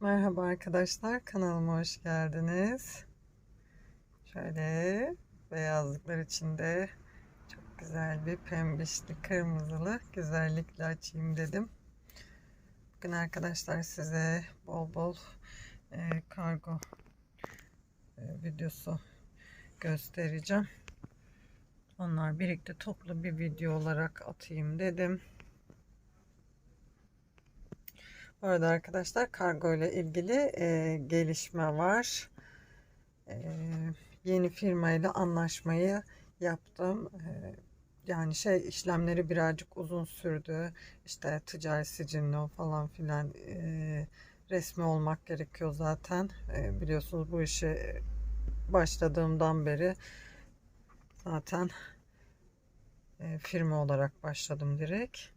Merhaba arkadaşlar, kanalıma hoş geldiniz. Şöyle beyazlıklar içinde çok güzel bir pembişli kırmızılı güzellikle açayım dedim. Bugün arkadaşlar size bol bol e, kargo e, videosu göstereceğim. Onlar birlikte toplu bir video olarak atayım dedim. Bu arada arkadaşlar kargo ile ilgili e, gelişme var. E, yeni firmayla anlaşmayı yaptım. E, yani şey işlemleri birazcık uzun sürdü. İşte ticari sicilli falan filan e, resmi olmak gerekiyor zaten. E, biliyorsunuz bu işe başladığımdan beri zaten e, firma olarak başladım direkt.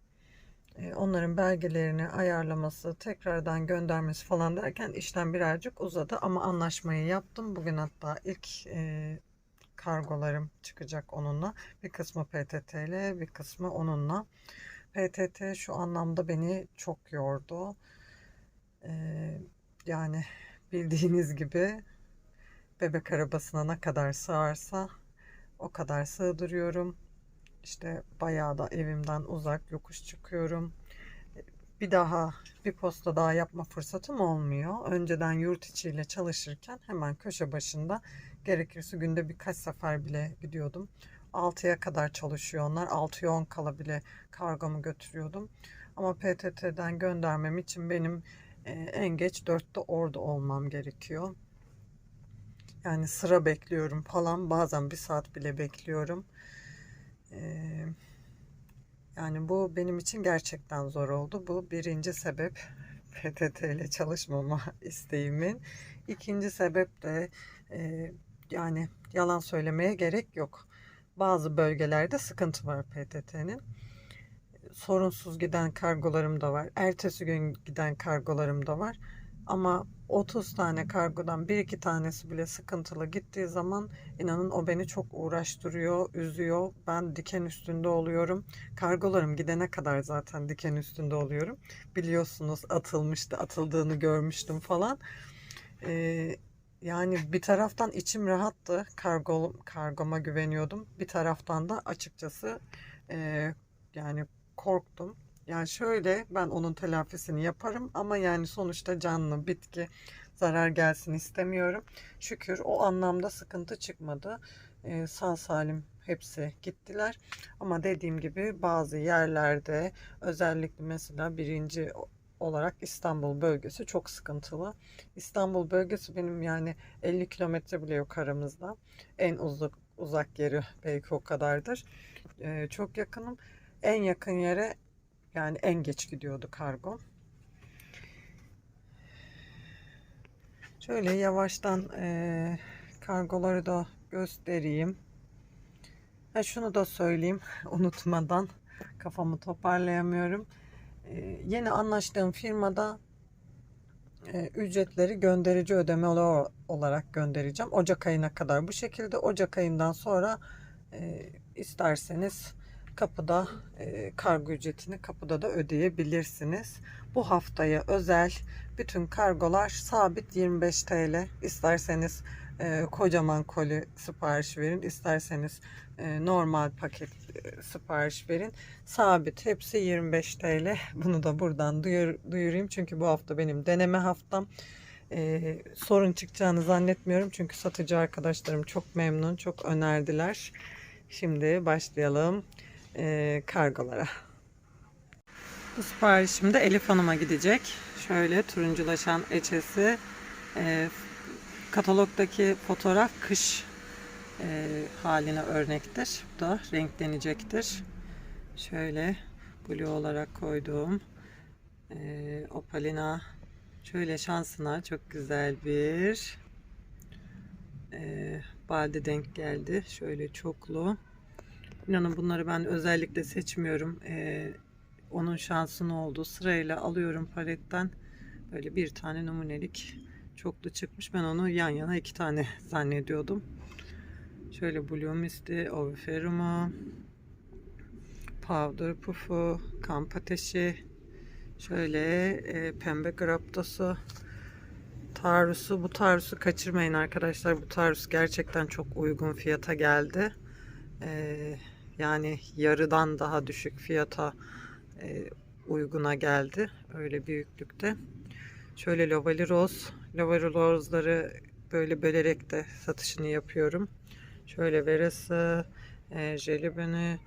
Onların belgelerini ayarlaması, tekrardan göndermesi falan derken işlem birazcık uzadı ama anlaşmayı yaptım. Bugün hatta ilk e, kargolarım çıkacak onunla. Bir kısmı PTT ile bir kısmı onunla. PTT şu anlamda beni çok yordu. E, yani bildiğiniz gibi bebek arabasına ne kadar sığarsa o kadar sığdırıyorum. İşte bayağı da evimden uzak yokuş çıkıyorum. Bir daha bir posta daha yapma fırsatım olmuyor. Önceden yurt içiyle çalışırken hemen köşe başında gerekirse günde birkaç sefer bile gidiyordum. 6'ya kadar çalışıyor onlar. 6'ya 10 kala bile kargomu götürüyordum. Ama PTT'den göndermem için benim e, en geç 4'te orada olmam gerekiyor. Yani sıra bekliyorum falan. Bazen bir saat bile bekliyorum. Ee, yani bu benim için gerçekten zor oldu. Bu birinci sebep PTT ile çalışmama isteğimin. İkinci sebep de e, yani yalan söylemeye gerek yok. Bazı bölgelerde sıkıntı var PTT'nin. Sorunsuz giden kargolarım da var. Ertesi gün giden kargolarım da var. Ama 30 tane kargodan bir iki tanesi bile sıkıntılı gittiği zaman inanın o beni çok uğraştırıyor, üzüyor. Ben diken üstünde oluyorum. Kargolarım gidene kadar zaten diken üstünde oluyorum. Biliyorsunuz atılmıştı, atıldığını görmüştüm falan. Ee, yani bir taraftan içim rahattı. Kargo, kargoma güveniyordum. Bir taraftan da açıkçası e, yani korktum. Yani şöyle ben onun telafisini yaparım ama yani sonuçta canlı bitki zarar gelsin istemiyorum. Şükür o anlamda sıkıntı çıkmadı. Ee, sağ salim hepsi gittiler. Ama dediğim gibi bazı yerlerde özellikle mesela birinci olarak İstanbul bölgesi çok sıkıntılı. İstanbul bölgesi benim yani 50 kilometre bile yok aramızda. En uzak uzak yeri belki o kadardır. Ee, çok yakınım. En yakın yere yani en geç gidiyordu kargo. Şöyle yavaştan e, kargoları da göstereyim. Ha, şunu da söyleyeyim unutmadan kafamı toparlayamıyorum. E, yeni anlaştığım firmada e, ücretleri gönderici ödeme olarak göndereceğim. Ocak ayına kadar bu şekilde. Ocak ayından sonra e, isterseniz kapıda e, kargo ücretini kapıda da ödeyebilirsiniz. Bu haftaya özel bütün kargolar sabit 25 TL. İsterseniz e, kocaman koli sipariş verin, isterseniz e, normal paket e, sipariş verin. Sabit hepsi 25 TL. Bunu da buradan duyur, duyurayım çünkü bu hafta benim deneme haftam. Ee, sorun çıkacağını zannetmiyorum çünkü satıcı arkadaşlarım çok memnun, çok önerdiler. Şimdi başlayalım e, kargolara. Bu siparişim de Elif Hanım'a gidecek. Şöyle turunculaşan eçesi. E, katalogdaki fotoğraf kış e, haline örnektir. Bu da renklenecektir. Şöyle blue olarak koyduğum e, opalina şöyle şansına çok güzel bir e, balde denk geldi. Şöyle çoklu. İnanın bunları ben özellikle seçmiyorum. Ee, onun şansını oldu. Sırayla alıyorum paletten. Böyle bir tane numunelik çoklu çıkmış. Ben onu yan yana iki tane zannediyordum. Şöyle Blue Misty, Oviferuma, Powder Pufu, Kamp Ateşi, şöyle e, Pembe Graptosu, Taarruz'u bu taarruzu kaçırmayın arkadaşlar. Bu taarruz gerçekten çok uygun fiyata geldi. Ee, yani yarıdan daha düşük fiyata e, uyguna geldi. Öyle büyüklükte. Şöyle Lovali Rose. Lovali Rose'ları böyle bölerek de satışını yapıyorum. Şöyle verası, e, jelibini,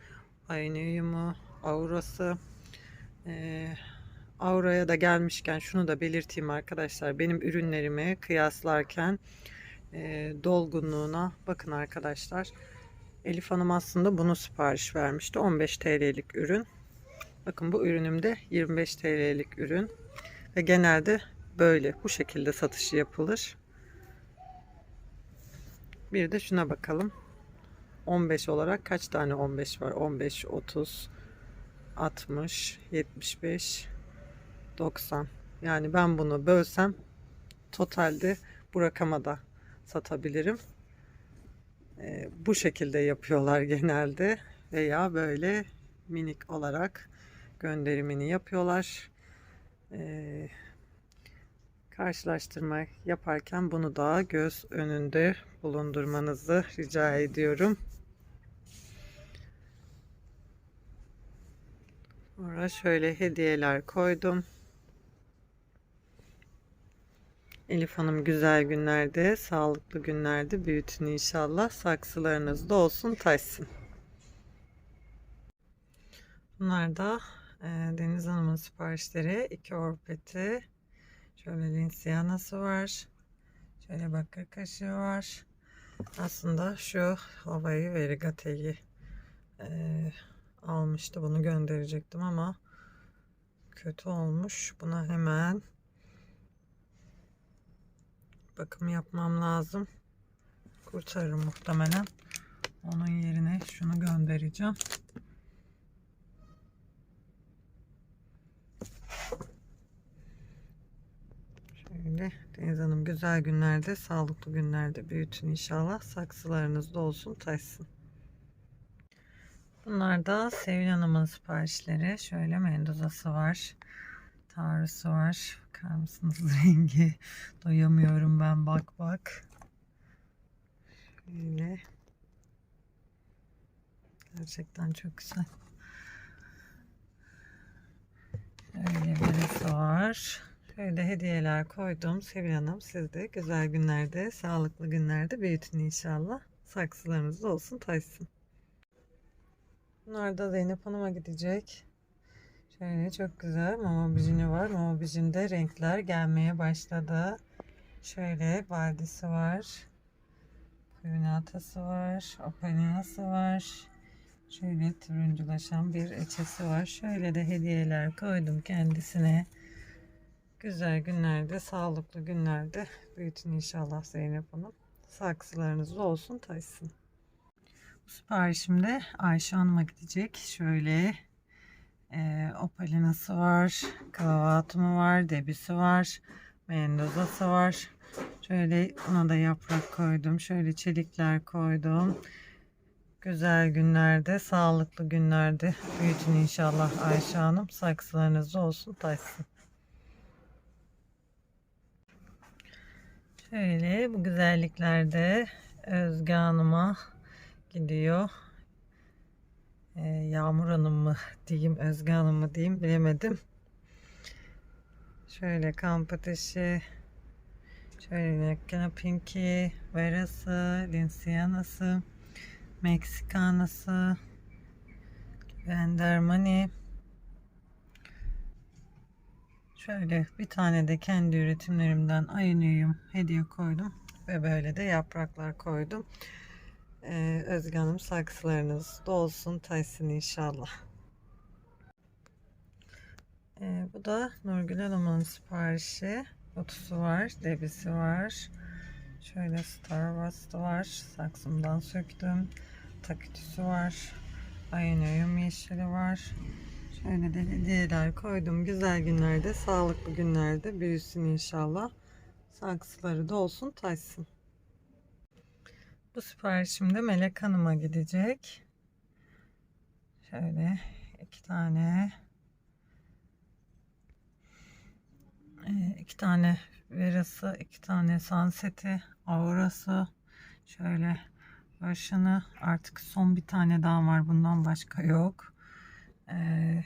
aynıyumu, aurası. E, auraya da gelmişken şunu da belirteyim arkadaşlar. Benim ürünlerimi kıyaslarken e, dolgunluğuna bakın arkadaşlar. Elif Hanım aslında bunu sipariş vermişti. 15 TL'lik ürün. Bakın bu ürünümde 25 TL'lik ürün. Ve genelde böyle bu şekilde satışı yapılır. Bir de şuna bakalım. 15 olarak kaç tane 15 var? 15, 30, 60, 75, 90. Yani ben bunu bölsem totalde bu rakama da satabilirim. Ee, bu şekilde yapıyorlar genelde veya böyle minik olarak gönderimini yapıyorlar. Ee, karşılaştırma yaparken bunu da göz önünde bulundurmanızı rica ediyorum. Sonra şöyle hediyeler koydum. Elif Hanım güzel günlerde, sağlıklı günlerde büyütün inşallah. Saksılarınızda olsun, taşsın. Bunlar da e, Deniz Hanım'ın siparişleri. iki orpeti. Şöyle linsiyanası var. Şöyle bakır kaşığı var. Aslında şu havayı verigateyi e, almıştı. Bunu gönderecektim ama kötü olmuş. Buna hemen bakım yapmam lazım. Kurtarırım muhtemelen. Onun yerine şunu göndereceğim. Şöyle Deniz Hanım güzel günlerde, sağlıklı günlerde büyütün inşallah. Saksılarınızda olsun, taşsın. Bunlar da Sevil Hanım'ın siparişleri. Şöyle mendozası var. Tarısı var. Bakar mısınız rengi? Doyamıyorum ben bak bak. Şöyle. Gerçekten çok güzel. Şöyle birisi var. Şöyle hediyeler koydum. Sevil Hanım siz de güzel günlerde, sağlıklı günlerde büyütün inşallah. Saksılarınız olsun, taşsın. Bunlar da Zeynep Hanım'a gidecek. Şöyle çok güzel mama bijini var. Mama bijinde renkler gelmeye başladı. Şöyle baldisi var. Kuyunatası var. Opalinası var. Şöyle turunculaşan bir eçesi var. Şöyle de hediyeler koydum kendisine. Güzel günlerde, sağlıklı günlerde büyütün inşallah Zeynep Hanım. Saksılarınız olsun, taşsın. Bu siparişim de Ayşe Hanım'a gidecek. Şöyle e, opalinası var, klavatumu var, debisi var, mendozası var. Şöyle ona da yaprak koydum. Şöyle çelikler koydum. Güzel günlerde, sağlıklı günlerde büyütün inşallah Ayşe Hanım. Saksılarınız olsun, taşsın. Şöyle bu güzelliklerde Özge Hanım'a gidiyor. Ee, Yağmur Hanım mı diyeyim, Özge Hanım mı diyeyim bilemedim. Şöyle kamp ateşi, şöyle Pinky, Verası, Linsianası, Meksikanası, Vendermani. Şöyle bir tane de kendi üretimlerimden ayınıyım hediye koydum. Ve böyle de yapraklar koydum. Ee, Özge Hanım saksılarınız dolsun taşsın inşallah. Ee, bu da Nurgül Hanım'ın siparişi. Kutusu var, debisi var. Şöyle Star Wars'ta var. Saksımdan söktüm. Takütüsü var. Ayınıyum yeşili var. Şöyle de hediyeler koydum. Güzel günlerde, sağlıklı günlerde büyüsün inşallah. Saksıları da olsun, taşsın. Bu siparişim de Melek Hanım'a gidecek. Şöyle iki tane e, iki tane verası, iki tane sunseti, aurası, şöyle başını artık son bir tane daha var bundan başka yok. Ee,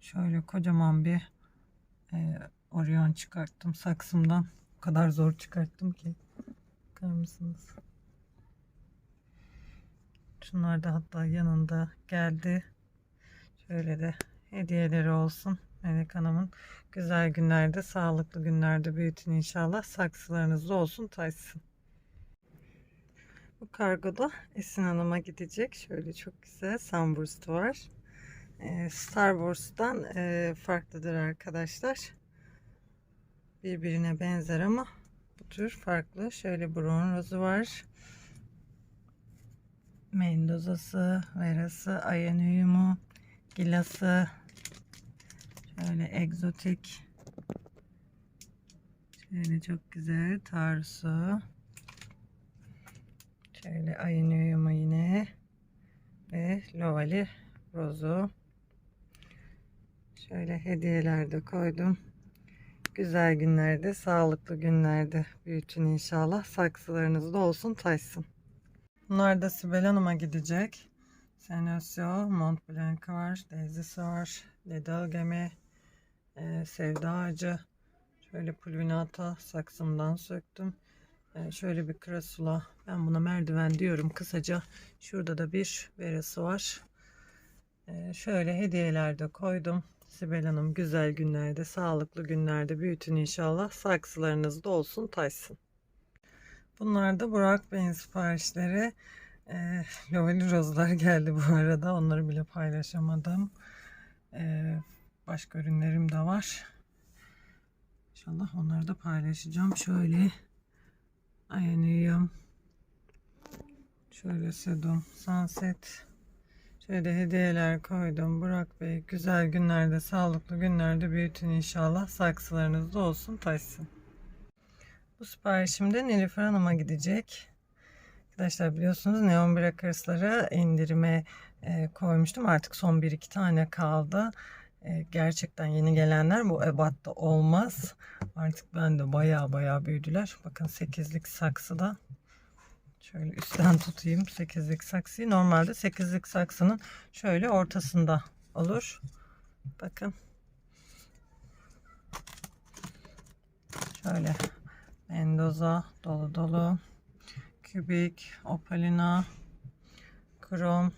şöyle kocaman bir e, Orion çıkarttım saksımdan. Kadar zor çıkarttım ki. Bakar mısınız? Şunlar da hatta yanında geldi. Şöyle de hediyeleri olsun. Melek Hanım'ın güzel günlerde, sağlıklı günlerde büyütün inşallah. Saksılarınızda olsun, taysın. Bu kargoda Esin Hanım'a gidecek. Şöyle çok güzel sunburst var. Ee, Star Wars'tan e, farklıdır arkadaşlar. Birbirine benzer ama bu tür farklı. Şöyle brown rozu var. Mendozası, verası, ayanuyumu, gilası, şöyle egzotik, şöyle çok güzel tarusu, şöyle ayanuyumu yine ve lovali rozu. Şöyle hediyeler de koydum. Güzel günlerde, sağlıklı günlerde büyütün inşallah. Saksılarınızda olsun, taysın. Bunlar da Sibel Hanım'a gidecek. Senosio, Mont Blanc var, Daisy'si var, Ledalgeme, e, Sevda Ağacı. Şöyle pulvinata saksımdan söktüm. E, şöyle bir krasula. Ben buna merdiven diyorum kısaca. Şurada da bir verası var. E, şöyle hediyeler de koydum. Sibel Hanım güzel günlerde, sağlıklı günlerde büyütün inşallah. Saksılarınızda olsun, taysın. Bunlar da Burak Bey'in siparişleri. E, Lovely rozlar geldi bu arada. Onları bile paylaşamadım. E, başka ürünlerim de var. İnşallah onları da paylaşacağım. Şöyle Ayaniyum. Şöyle Sedum Sunset. Şöyle hediyeler koydum. Burak Bey güzel günlerde, sağlıklı günlerde büyütün inşallah. Saksılarınızda olsun, taşsın. Bu siparişim de Nilüfer Hanım'a gidecek. Arkadaşlar biliyorsunuz Neon Breakers'ları indirime e, koymuştum. Artık son 1-2 tane kaldı. E, gerçekten yeni gelenler bu ebatta olmaz. Artık ben de baya baya büyüdüler. Bakın 8'lik saksıda. Şöyle üstten tutayım 8'lik saksıyı. Normalde 8'lik saksının şöyle ortasında olur. Bakın. Şöyle Mendoza dolu dolu. Kübik, Opalina, Krom.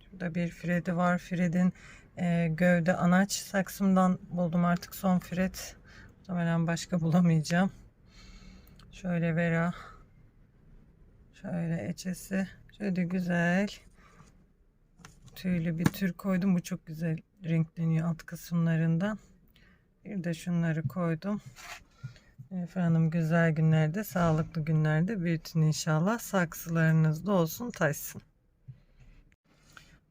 Şurada bir Fred'i var. Fred'in e, gövde anaç saksımdan buldum artık son Fred. Muhtemelen başka bulamayacağım. Şöyle Vera. Şöyle eçesi. Şöyle güzel. Tüylü bir tür koydum. Bu çok güzel renkleniyor alt kısımlarından. Bir de şunları koydum. Efendim güzel günlerde, sağlıklı günlerde büyütün inşallah. Saksılarınızda olsun, taşsın.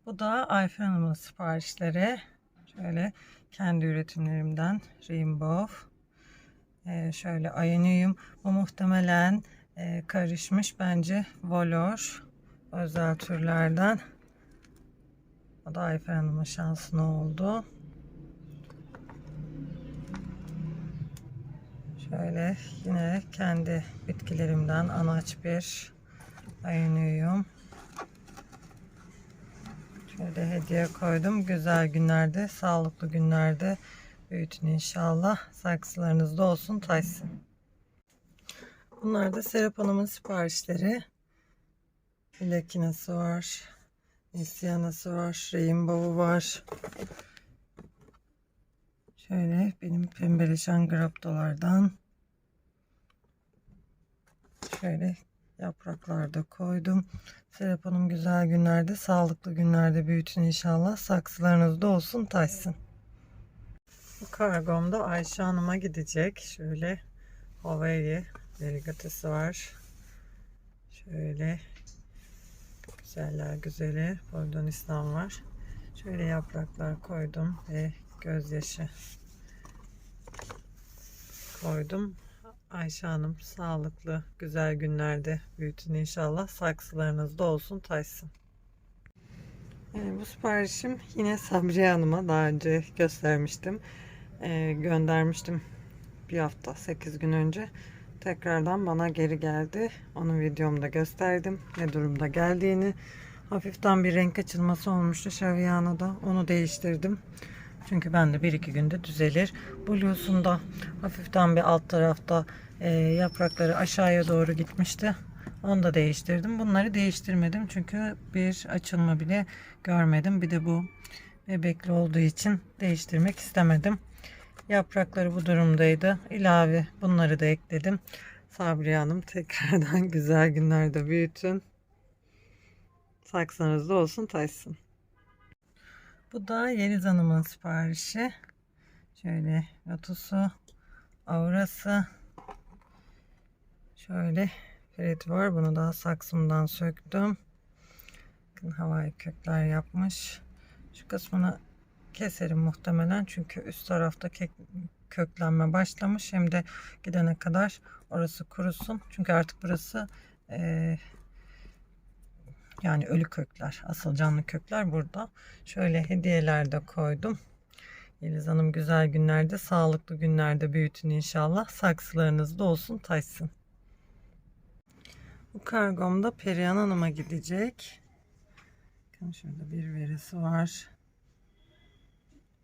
Bu da Ayfer Hanım'ın siparişleri. Şöyle kendi üretimlerimden Rainbow. Ee, şöyle ayınıyım. Bu muhtemelen e, karışmış bence Volor özel türlerden. O da Ayfer Hanım'ın şansına oldu. Şöyle yine kendi bitkilerimden anaç bir ayınıyorum. Şöyle hediye koydum. Güzel günlerde, sağlıklı günlerde büyütün inşallah. Saksılarınızda olsun, taysın. Bunlar da Serap Hanım'ın siparişleri. Lakinası var. Nisyanası var. Rainbow'u var. Şöyle benim pembeleşen graptolardan. Şöyle yapraklarda koydum. Serap Hanım güzel günlerde, sağlıklı günlerde büyütün inşallah. Saksılarınızda olsun, taşsın. Bu kargomda Ayşe Hanım'a gidecek. Şöyle Hawaii deligatesi var. Şöyle güzeller güzeli Boldonistan var. Şöyle yapraklar koydum ve gözyaşı koydum. Ayşe Hanım sağlıklı, güzel günlerde büyütün inşallah. Saksılarınızda olsun, taşsın. Ee, bu siparişim yine Sabriye Hanım'a daha önce göstermiştim. e, göndermiştim bir hafta 8 gün önce. Tekrardan bana geri geldi. Onun videomda gösterdim ne durumda geldiğini. Hafiften bir renk açılması olmuştu Şaviyana'da. Onu değiştirdim. Çünkü ben de 1-2 günde düzelir. Blue'sunda hafiften bir alt tarafta e, yaprakları aşağıya doğru gitmişti. Onu da değiştirdim. Bunları değiştirmedim çünkü bir açılma bile görmedim. Bir de bu bebekli olduğu için değiştirmek istemedim. Yaprakları bu durumdaydı. İlave bunları da ekledim. Sabriye Hanım tekrardan güzel günlerde büyütün. Saksınızda olsun taşsın. Bu da Yeliz Hanım'ın siparişi. Şöyle lotusu, aurası. Şöyle fereti var. Bunu da saksımdan söktüm. Bakın havai kökler yapmış. Şu kısmını keserim muhtemelen. Çünkü üst tarafta kek- köklenme başlamış. Hem de gidene kadar orası kurusun. Çünkü artık burası eee yani ölü kökler, asıl canlı kökler burada. Şöyle hediyeler de koydum. Yeliz Hanım güzel günlerde, sağlıklı günlerde büyütün inşallah. Saksılarınızda olsun, taşsın. Bu kargomda Perihan Hanım'a gidecek. Bakın şurada bir verisi var.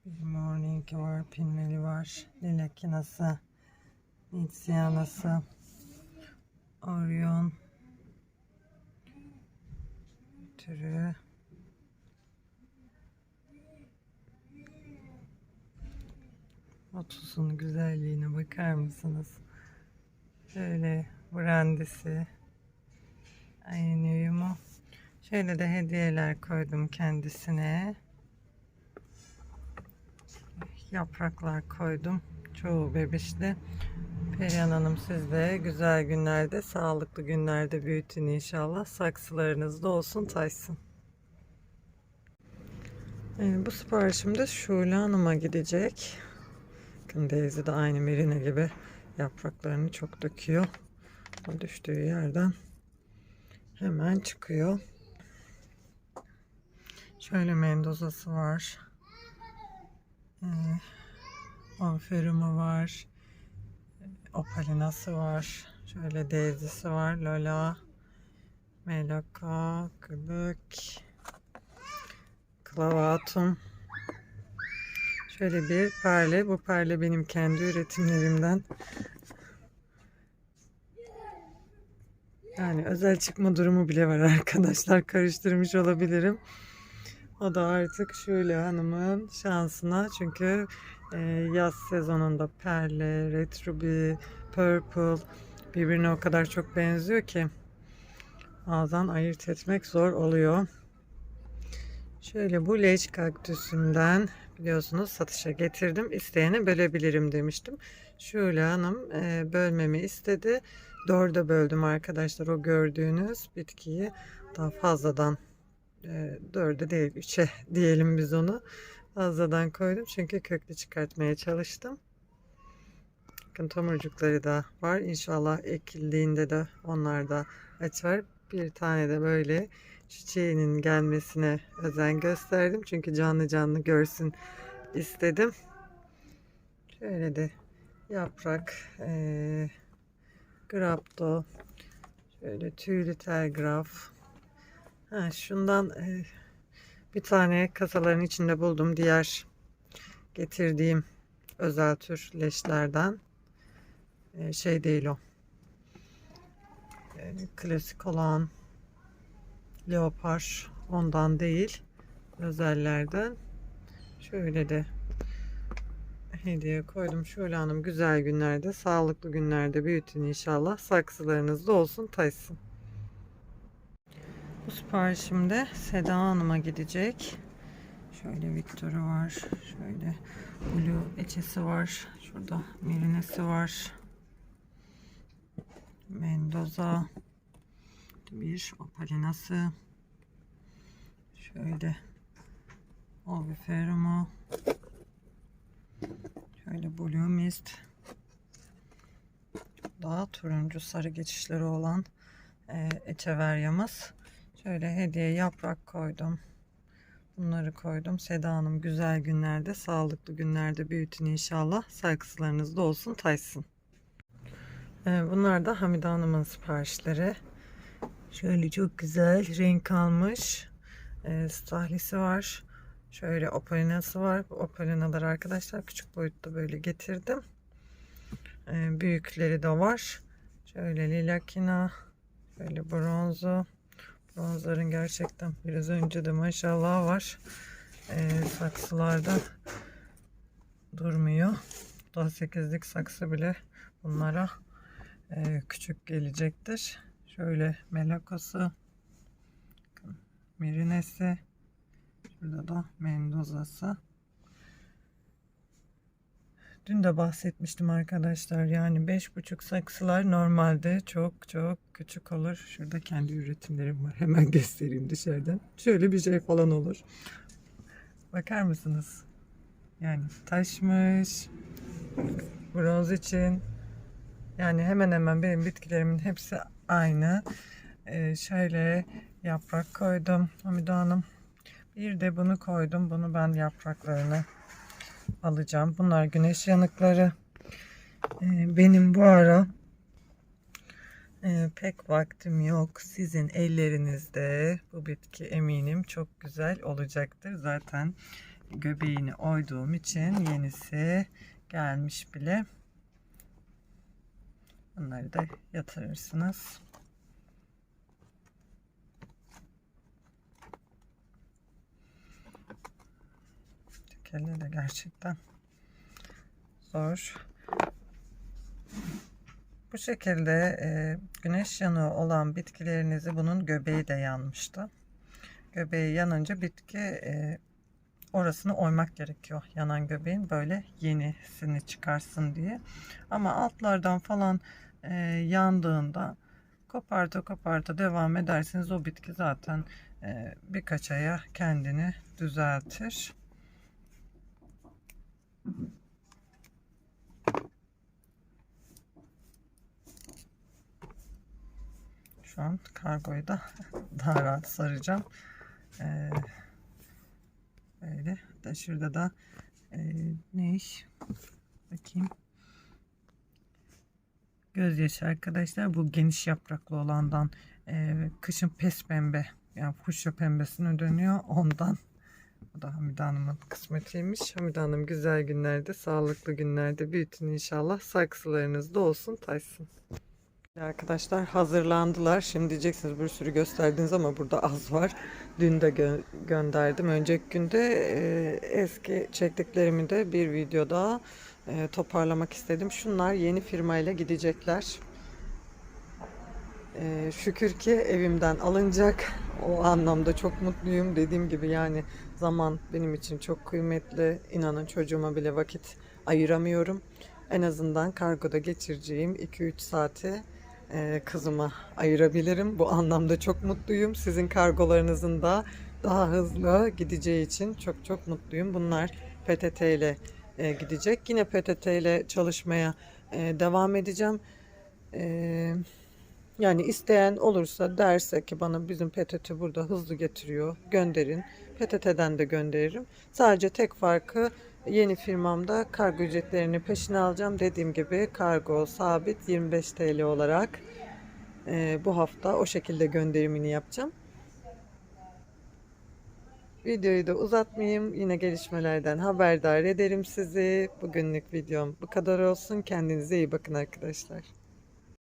Bir morning var, pinveli var. Lilakinası, Nitsiyanası, Orion, türü. Otusun güzelliğine bakar mısınız? Şöyle brandisi. Aynı uyumu. Şöyle de hediyeler koydum kendisine. Yapraklar koydum. Çoğu bebişli. Perihan Hanım siz de güzel günlerde, sağlıklı günlerde büyütün inşallah. Saksılarınızda olsun, taşsın. Ee, bu siparişim de Şule Hanım'a gidecek. Bakın Daisy de aynı Merine gibi yapraklarını çok döküyor. O düştüğü yerden hemen çıkıyor. Şöyle mendozası var. Ee, Aferumu var. Opalinası var. Şöyle Daisy'si var. Lola. Melaka. Kılık. Klavatum. Şöyle bir perle. Bu perle benim kendi üretimlerimden. Yani özel çıkma durumu bile var arkadaşlar. Karıştırmış olabilirim. O da artık şöyle hanımın şansına. Çünkü e, yaz sezonunda perle, red ruby, purple birbirine o kadar çok benziyor ki ağızdan ayırt etmek zor oluyor. Şöyle bu leç kaktüsünden biliyorsunuz satışa getirdim. İsteyene bölebilirim demiştim. Şöyle hanım e, bölmemi istedi. Dörde böldüm arkadaşlar o gördüğünüz bitkiyi daha fazladan e, dörde değil üçe diyelim biz onu fazladan koydum çünkü köklü çıkartmaya çalıştım. Bakın tomurcukları da var. İnşallah ekildiğinde de onlar da açar. Bir tane de böyle çiçeğinin gelmesine özen gösterdim. Çünkü canlı canlı görsün istedim. Şöyle de yaprak e, grapto şöyle tüylü telgraf ha, şundan e, bir tane kasaların içinde buldum diğer getirdiğim özel tür leşlerden e, şey değil o e, klasik olan leopar ondan değil özellerden şöyle de hediye koydum. Şöyle hanım güzel günlerde, sağlıklı günlerde büyütün inşallah. Saksılarınızda olsun, taşsın. Bu siparişimde Seda Hanım'a gidecek. Şöyle Victor'u var. Şöyle Blue eçesi var. Şurada Merinesi var. Mendoza. Bir opalinası. Şöyle Oviferumu. Şöyle Blue Mist. Daha turuncu sarı geçişleri olan e, echeveryamız. Şöyle hediye yaprak koydum. Bunları koydum. Seda Hanım güzel günlerde, sağlıklı günlerde büyütün inşallah. Saygısılarınız da olsun, taysın. Ee, Bunlar da Hamide Hanım'ın siparişleri. Şöyle çok güzel renk almış. Ee, stahlisi var. Şöyle opalinası var. Bu opalinaları arkadaşlar küçük boyutta böyle getirdim. Ee, büyükleri de var. Şöyle lilakina. Şöyle bronzu. Bronzların gerçekten biraz önce de maşallah var. Ee, saksılarda durmuyor. Daha 8'lik saksı bile bunlara e, küçük gelecektir. Şöyle melakası, mirinesi, şurada da mendozası. Dün de bahsetmiştim arkadaşlar. Yani 5,5 saksılar normalde çok çok küçük olur. Şurada kendi üretimlerim var. Hemen göstereyim dışarıdan. Şöyle bir şey falan olur. Bakar mısınız? Yani taşmış. Bronz için. Yani hemen hemen benim bitkilerimin hepsi aynı. Ee, şöyle yaprak koydum Hamide. Bir de bunu koydum. Bunu ben yapraklarını alacağım. Bunlar güneş yanıkları. Ee, benim bu ara e, pek vaktim yok. Sizin ellerinizde bu bitki eminim çok güzel olacaktır. Zaten göbeğini oyduğum için yenisi gelmiş bile. Bunları da yatırırsınız. Tekelle de gerçekten zor. Bu şekilde e, güneş yanığı olan bitkilerinizi bunun göbeği de yanmıştı. Göbeği yanınca bitki e, orasını oymak gerekiyor yanan göbeğin böyle yenisini çıkarsın diye. Ama altlardan falan e, yandığında koparta koparta devam ederseniz o bitki zaten e, birkaç aya kendini düzeltir. Şu an kargoyu da daha rahat saracağım. Ee, böyle. Da şurada da e, ne iş? Bakayım. Gözyaşı arkadaşlar. Bu geniş yapraklı olandan e, kışın pes pembe yani fuşya pembesine dönüyor. Ondan bu da Hamide Hanım'ın kısmetiymiş. Hamide Hanım güzel günlerde, sağlıklı günlerde büyütün inşallah. Saksılarınız da olsun, taysın. Arkadaşlar hazırlandılar. Şimdi diyeceksiniz bir sürü gösterdiniz ama burada az var. Dün de gö- gönderdim. Önceki günde e, eski çektiklerimi de bir videoda e, toparlamak istedim. Şunlar yeni firmayla gidecekler. E, şükür ki evimden alınacak. O anlamda çok mutluyum. Dediğim gibi yani zaman benim için çok kıymetli. İnanın çocuğuma bile vakit ayıramıyorum. En azından kargoda geçireceğim 2-3 saati e, kızıma ayırabilirim. Bu anlamda çok mutluyum. Sizin kargolarınızın da daha hızlı gideceği için çok çok mutluyum. Bunlar PTT ile e, gidecek. Yine PTT ile çalışmaya e, devam edeceğim. E, yani isteyen olursa derse ki bana bizim PTT burada hızlı getiriyor gönderin. PTT'den de gönderirim. Sadece tek farkı yeni firmamda kargo ücretlerini peşine alacağım. Dediğim gibi kargo sabit 25 TL olarak e, bu hafta o şekilde gönderimini yapacağım. Videoyu da uzatmayayım. Yine gelişmelerden haberdar ederim sizi. Bugünlük videom bu kadar olsun. Kendinize iyi bakın arkadaşlar.